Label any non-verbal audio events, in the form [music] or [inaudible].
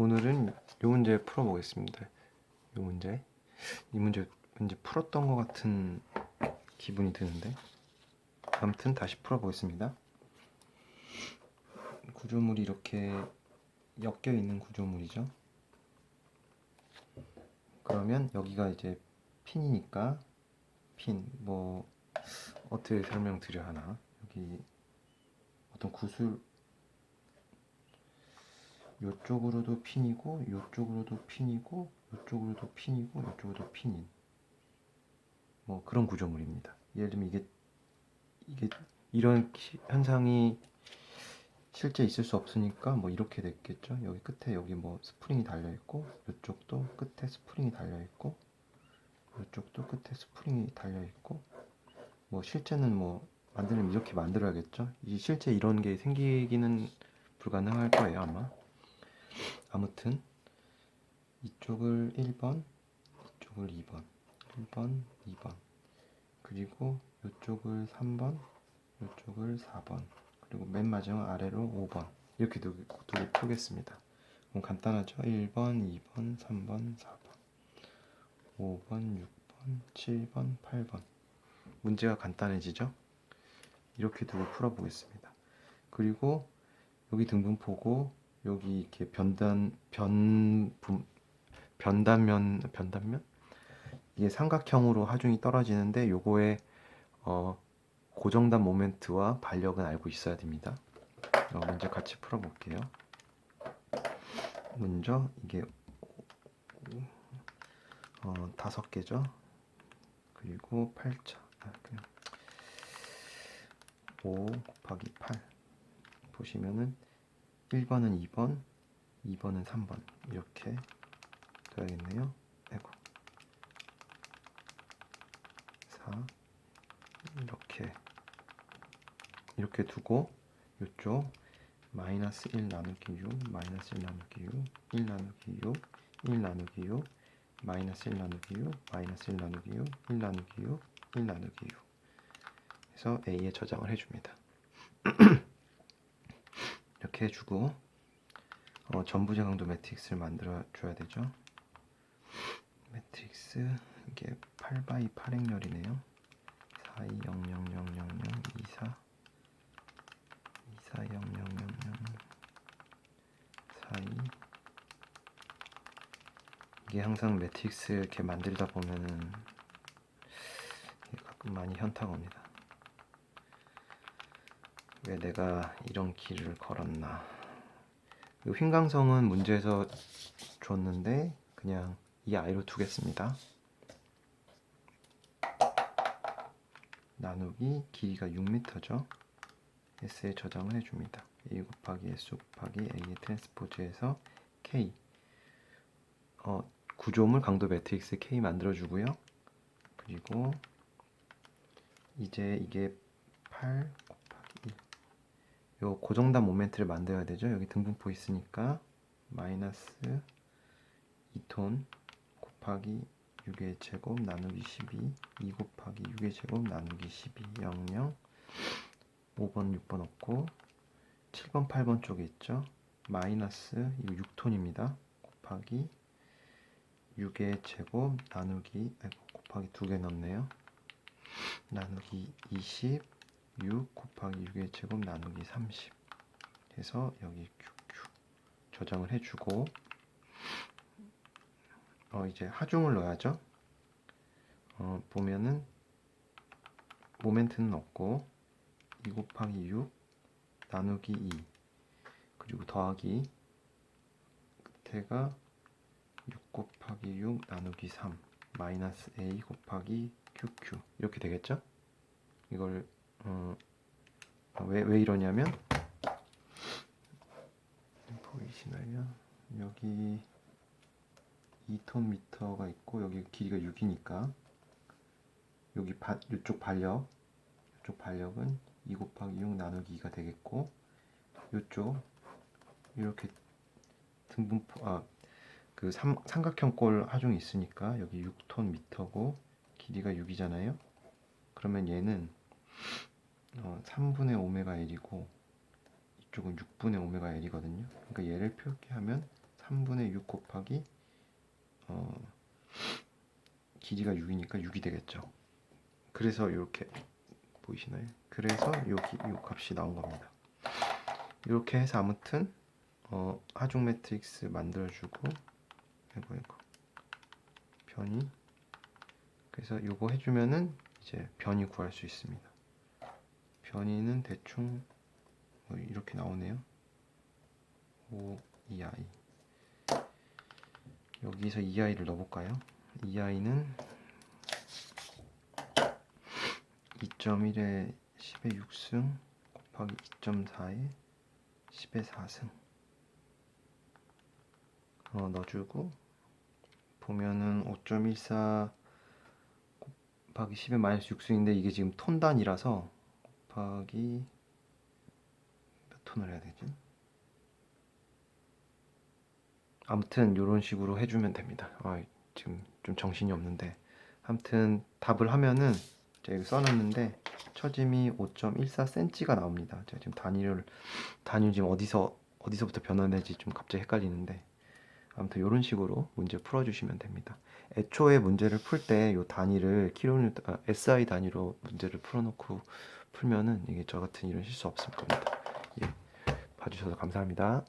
오늘은 이 문제 풀어보겠습니다. 이 문제. 이 문제 왠지 풀었던 것 같은 기분이 드는데. 아무튼 다시 풀어보겠습니다. 구조물이 이렇게 엮여 있는 구조물이죠. 그러면 여기가 이제 핀이니까 핀 뭐 어떻게 설명드려 하나 여기 어떤 구슬 요쪽으로도 핀이고 요쪽으로도 핀이고 요쪽으로도 핀이고 요쪽으로도 핀인 뭐 그런 구조물입니다. 예를 들면 이게 이게 이런 기- 현상이 실제 있을 수 없으니까 뭐 이렇게 됐겠죠. 여기 끝에 여기 뭐 스프링이 달려 있고 이쪽도 끝에 스프링이 달려 있고 이쪽도 끝에 스프링이 달려 있고 뭐 실제는 뭐 만들면 이렇게 만들어야겠죠. 이 실제 이런 게 생기기는 불가능할 거예요 아마. 아무튼 이쪽을 1번, 이쪽을 2번, 1번, 2번, 그리고 이쪽을 3번, 이쪽을 4번, 그리고 맨 마지막 아래로 5번 이렇게 두고, 두고 풀겠습니다. 그럼 간단하죠? 1번, 2번, 3번, 4번, 5번, 6번, 7번, 8번 문제가 간단해지죠? 이렇게 두고 풀어보겠습니다. 그리고 여기 등분포고 여기 이렇게 변단 변 분- 변단면 변단면 이게 삼각형으로 하중이 떨어지는데 요거의 어, 고정단 모멘트와 반력은 알고 있어야 됩니다. 어, 문제 같이 풀어볼게요. 먼저 이게 어, 다섯 개죠. 그리고 8차 아, 그냥 5 곱하기 8 보시면은 1번은 2번, 2번은 3번 이렇게 둬야겠네요. 아이고 4 이렇게 이렇게 두고 이쪽 마이너스 1 나누기 6 마이너스 1 나누기 6 1 나누기 6 1 나누기 6 마이너스 1 나누기 6 마이너스 1 나누기 6 1 나누기 6 1 나누기 6 해서 A에 저장을 해줍니다. [clears throat] 이렇게 해주고 어, 전부 제 강도 매트릭스를 만들어 줘야 되죠. 매트릭스 이게 8바이 8행렬이네요. 4 2 0 0 0 0 0 2 4 2 4 0 0 0 0 4 2 이게 항상 매트릭스 이렇게 만들다 보면은 가끔 많이 현타가 옵니다. 왜 내가 이런 길을 걸었나? 이 휭강성은 문제에서 줬는데 그냥 이 아이로 두겠습니다. 나누기 길이가 6m죠. S에 저장을 해줍니다. A 곱하기 S 곱하기 A의 트랜스포즈에서 K 어, 구조물 강도 매트릭스 K 만들어주고요. 그리고 이제 이게 8 곱하기 1. 요 고정단 모멘트를 만들어야 되죠. 여기 등분포 있으니까 마이너스 2톤 곱하기 6의 제곱 나누기 12 2 곱하기 6의 제곱 나누기 12 0 0 5번 6번 없고 7번 8번 쪽에 있죠. 마이너스 이거 6톤입니다. 곱하기 6의 제곱 나누기 아이고 곱하기 두개 넣었네요. 나누기 20 6 곱하기 6의 제곱 나누기 30 해서 여기 QQ 저장을 해주고 어 이제 하중을 넣어야죠. 어 보면은 모멘트는 없고 2 곱하기 6 나누기 2 그리고 더하기 끝에가 6 곱하기 6 나누기 3 마이너스 a 곱하기 qq 이렇게 되겠죠? 이걸 어, 왜, 왜 이러냐면 보이시나요? 여기 2톤 미터가 있고 여기 길이가 6이니까 여기 바, 이쪽 반력 이쪽 반력은 2 곱하기 6 나누기 2가 되겠고 이쪽 이렇게 등분포 아 그 삼각형 꼴 하중이 있으니까 여기 6톤 미터고 길이가 6이잖아요. 그러면 얘는 어, 3분의 오메가 L이고 이쪽은 6분의 오메가 L이거든요. 그러니까 얘를 표기 하면 3분의 6 곱하기 어, 길이가 6이니까 6이 되겠죠. 그래서 이렇게 보이시나요? 그래서 여기 이 값이 나온 겁니다. 이렇게 해서 아무튼 어, 하중 매트릭스 만들어주고 이거 이거 변이 그래서 이거 해주면은 이제 변이 구할 수 있습니다. 변이는 대충 뭐 이렇게 나오네요. 5 2i 여기서 2i를 넣어볼까요? 2i는 2.1에 10의 6승 곱하기 2.4에 10의 4승 어, 넣어주고 보면은 5.14 곱하기 10의 마이너스 6승인데 이게 지금 톤 단위라서 곱하기 몇 톤을 해야 되지? 아무튼 이런 식으로 해주면 됩니다. 아, 지금 좀 정신이 없는데 아무튼 답을 하면은 제가 여기 써놨는데 처짐이 5.14cm가 나옵니다. 제가 지금 단위를 단위 지금 어디서 어디서부터 변환되지 좀 갑자기 헷갈리는데 아무튼 이런 식으로 문제 풀어주시면 됩니다. 애초에 문제를 풀 때 이 단위를 킬로뉴턴 아, SI 단위로 문제를 풀어놓고 풀면은 이게 저 같은 이런 실수 없을 겁니다. 예, 봐주셔서 감사합니다.